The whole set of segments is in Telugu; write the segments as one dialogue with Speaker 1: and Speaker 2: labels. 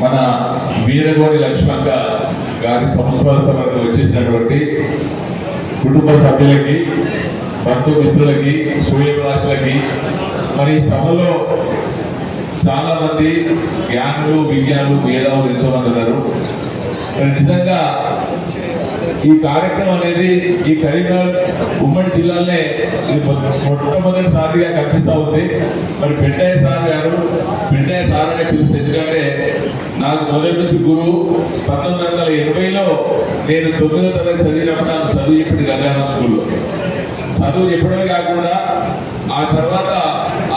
Speaker 1: మన వీరగోడి లక్ష్మణ్ గారి సంస్మరణ సభకు వచ్చేసినటువంటి కుటుంబ సభ్యులకి బంధుమిత్రులకి సూర్యప్రాశులకి మరి ఈ సభలో చాలా మంది జ్ఞానులు విజ్ఞానులు మేధావులు ఎంతో మంది ఉన్నారు నిజంగా ఈ కార్యక్రమం అనేది ఈ కరీంనగర్ ఉమ్మడి జిల్లాలనే ఇది మొట్టమొదటిసారిగా కనిపిస్తూ ఉంది. మరి పెంటయ్య సార్ గారు పెంటయ్య సార్ అనే పిలుసు ఎందుకంటే నాకు మొదటి నుంచి గురువు. పంతొమ్మిది వందల ఎనభైలో నేను తొమ్మిదో తరగతి చదివినప్పుడు నాకు చదువు చెప్పింది గంగారాం స్కూల్లో. చదువు చెప్పడమే కాకుండా ఆ తర్వాత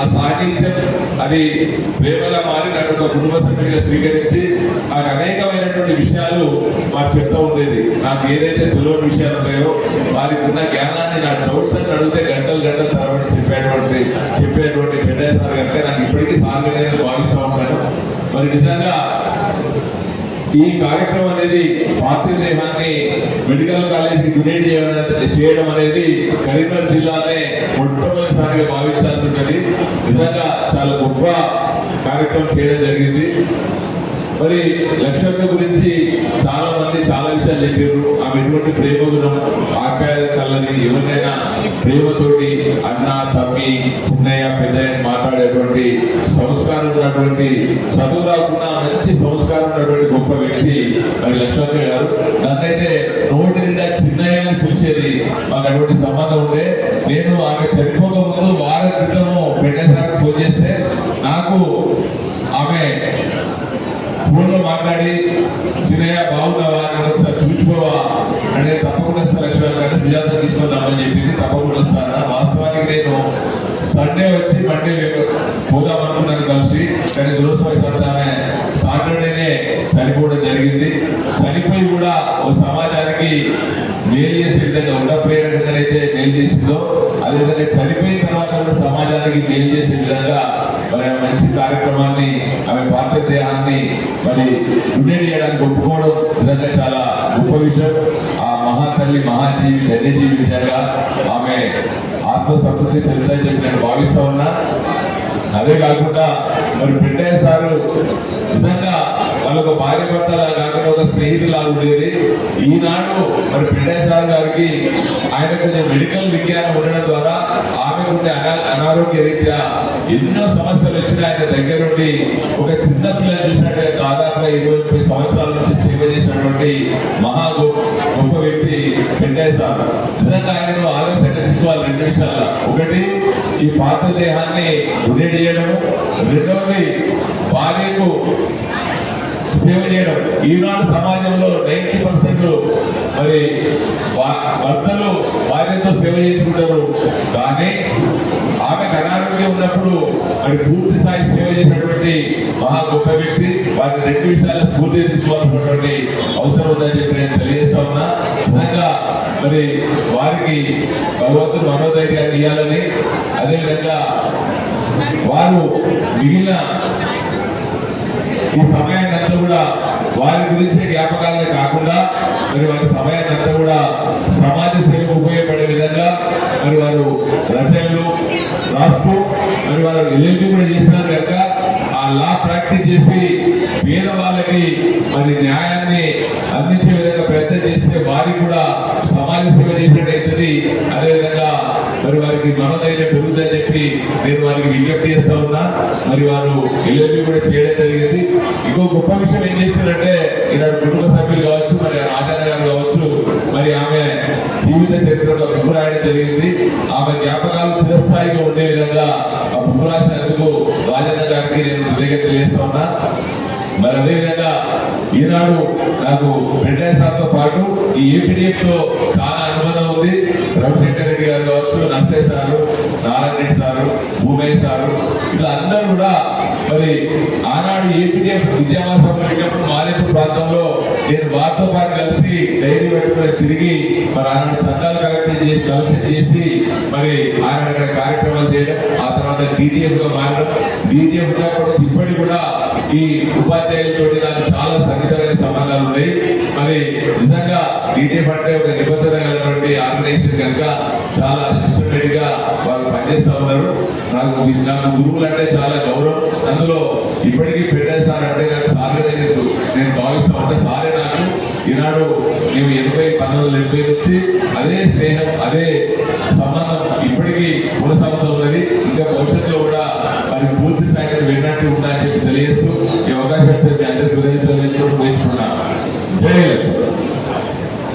Speaker 1: ఆ సాహిత్యం అది ప్రేమగా మారి నన్ను ఒక కుటుంబ సభ్యుడిగా స్వీకరించి నాకు అనేకమైనటువంటి విషయాలు మాకు చెప్తూ ఉండేది. నాకు ఏదైతే తెలియని విషయాలు ఉన్నాయో వారికి ఉన్న జ్ఞానాన్ని నా డౌట్స్ అని అడిగితే గంటలు గంటల తర్వాత చెప్పేటువంటి చెప్పేటువంటి పెద్ద సార్ కంటే నాకు ఇప్పటికీ సార్ నేను భావిస్తూ ఉంటాను మరి నిజంగా ఈ కార్యక్రమం అనేది పార్టీ దేహాన్ని మెడికల్ కాలేజీ డొనేట్ చేయడం చేయడం అనేది కరీంనగర్ జిల్లానే నిజంగా చాలా గొప్ప కార్యక్రమం చేయడం జరిగింది. మరి లక్ష్మక్క గురించి చాలా మంది చాలా విషయాలు చెప్పారు. ఆమె ఎటువంటి ప్రేమ గుణం ఆకాయ కళ్ళని ఎవరినైనా ప్రేమతోటి అన్న తమ్మి చిన్నయ్య పెద్దయ్య మాట్లాడేటువంటి సంస్కారం ఉన్నటువంటి చదువు రాకుండా మంచి సంస్కారం ఉన్నటువంటి గొప్ప వ్యక్తి మరి లక్ష్మక్క గారు. నన్నైతే నోటి నిండా చిన్నయ్య అని పిలిచేది. మాకు అటువంటి సంబంధం ఉండే నేను ఆమె చనిపోక ముందు వారం క్రితం పెట్టేసారి ఫోన్ చేస్తే నాకు ఆమె ఫోన్లో మాట్లాడి చిన్నయ్య బాగున్నావా? అని ఒకసారి చూసుకోవా అంటే తప్పకుండా సార్ లక్ష్మణ్ గారు సుజాత తీసుకుందామని చెప్పింది తప్పకుండా సార్. వాస్తవానికి నేను సండే వచ్చి మండే పోదాం అనుకున్నాను కలిసి కానీ దురదృష్టవశాత్తు ఆమె సాటర్డేనే చనిపోవడం జరిగింది. చనిపోయి కూడా ఓ సమాజానికి మేలు చేసే విధంగా ఉన్న ప్రేరకంగా అయితే మేలు చేసిందో అదేవిధంగా చనిపోయిన తర్వాత ప్రజలందరికీ మేలు చేసే విధంగా మరి ఆ మంచి కార్యక్రమాన్ని ఆమె పార్థ దేహాన్ని మరి డొనేట్ చేయడానికి ఒప్పుకోవడం నిజంగా చాలా గొప్ప విషయం. ఆ మహాతల్లి మహాజీవి ధన్యజీవి విధంగా ఆమె ఆత్మసంతృప్తి పెరుగుతాయని చెప్పి నేను భావిస్తా ఉన్నా. అదే కాకుండా మరి పెట్టయ్య సారు నిజంగా వాళ్ళొక భార్య భర్తలా కాకుండా ఒక స్నేహితులా ఉండేది. ఈనాడు మరి పెట్టయ్య సార్ గారికి ఆయన కొంచెం మెడికల్ విజ్ఞానం ఉండడం ద్వారా ఆమె ఉండే అనారోగ్య రీత్యా ఎన్నో సమస్యలు వచ్చినా ఆయన దగ్గరుండి ఒక చిన్న పిల్లలు చూసినట్టే దాదాపుగా ఇరవై ముప్పై సంవత్సరాల నుంచి సేవ చేసినటువంటి మహా గొప్ప వ్యక్తి పెద్దయ్య సార్. నిజంగా ఆయనను ఆలోచన తీసుకోవాలి రెండు విషయాలు. ఒకటి ఈ పాత దేహాన్ని డొనేట్ రెండవది భార్యకు సేవ చేయడం. ఈనాడు సమాజంలో నైన్టీ పర్సెంట్ మరి భర్తలు భార్యతో సేవ చేసుకుంటారు కానీ అలాగే ఉన్నప్పుడు మరి పూర్తి స్థాయి సేవ చేసినటువంటి మహా గొప్ప వ్యక్తి వారి రెండు విషయాలు పూర్తి తీసుకోవాల్సినటువంటి అవసరం ఉందని చెప్పి నేను తెలియజేస్తా ఉన్నా. నిజంగా మరి వారికి భగవంతుడు మనోధైర్యాన్ని ఇవ్వాలని అదేవిధంగా వారు మిగిలిన ఈ సమయాన్ని అంతా కూడా వారి గురించే జ్ఞాపకాలే కాకుండా మరి వారి సమయాన్ని అంతా కూడా సమాజ సేవకు ఉపయోగపడే విధంగా మరి వారు రచనలు రాస్తూ వారు ఎల్ఎల్బి కూడా చేసినారు కనుక ఆ లా ప్రాక్టీస్ చేసి పేద వాళ్ళకి మరి న్యాయాన్ని అందించే విధంగా ప్రయత్నం చేస్తే వారికి కూడా సమాజ సేవ చేసినట్టు అవుతుంది. అదేవిధంగా మరి వారికి మనోధైర్యం పెరుగుతుందని చెప్పి నేను వారికి విజ్ఞప్తి చేస్తా ఉన్నా. మరి వారు ఎల్ఎల్బి కూడా చేయడం జరిగింది. ఇంకో గొప్ప విషయం ఏం చేశారంటే ఈనాడు కుటుంబ సభ్యులు కావచ్చు మరి ఆచార్య గారు కావచ్చు మరి ఆమె జీవిత చరిత్రలో బుక్ రాయడం జరిగింది. ఆమె జ్ఞాపకాలు చిరస్థాయిగా ఉండే విధంగా బుక్ రాసినందుకు రాజన్న గారికి నేను కృతజ్ఞత చేస్తా ఉన్నా. మరి అదేవిధంగా ఈనాడు నాకు బ్రిటన్ సార్తో పాటు ఈ ఏపీడిఎఫ్లో చాలా అనుబంధం ఉంది. రవిశంకర్ రెడ్డి గారు కావచ్చు నర్సే sir Narayana sir Bhumayya sir ఇలా అందరూ కూడా మరి ఆనాడు ఏపీడీఎఫ్ విద్యావాసం పెట్టినప్పుడు మాలేపూర్ ప్రాంతంలో నేను వారితో పాటు కలిసి డైరీ పెట్టుకుని తిరిగి మరి ఆనాడు చందాలు కలెక్ట్ చేసి కలెక్షన్ చేసి మరి ఆనాడు కార్యక్రమాలు చేయడం ఆ తర్వాత డీటీఎఫ్గా మారడం డీటీఎఫ్గా కూడా ఇప్పటికి కూడా ఈ ఉపాధ్యాయులతో నాకు చాలా సన్నిహితమైన సంబంధాలు ఉన్నాయి. మరి నిజంగా డీజే పట్టే ఒక నిబద్ధత కలిగినటువంటి ఆర్గనైజేషన్ కనుక చాలా సిస్టమేటిక్గా వాళ్ళు పనిచేస్తా ఉన్నారు. నాకు నాకు గురువులు అంటే చాలా గౌరవం. అందులో ఇప్పటికీ పెట్టే సార్ అంటే నాకు సార్గా నేను నేను భావిస్తా ఉంటే. సారే నాకు. ఈనాడు మేము ఎనభై పంతొమ్మిది వందల ఎనభై వచ్చి అదే స్నేహం అదే సంబంధం ఇప్పటికీ కొనసాగుతూ ఉన్నది. ఇంకా భవిష్యత్తులో కూడా మరి పూర్తి స్థాయిలో వెళ్ళినట్టు ఉంటాయని చెప్పి తెలియజేస్తూ అవకాశం ఇచ్చిన మీ అందరికీ ఉదయం తెలియజేస్తూ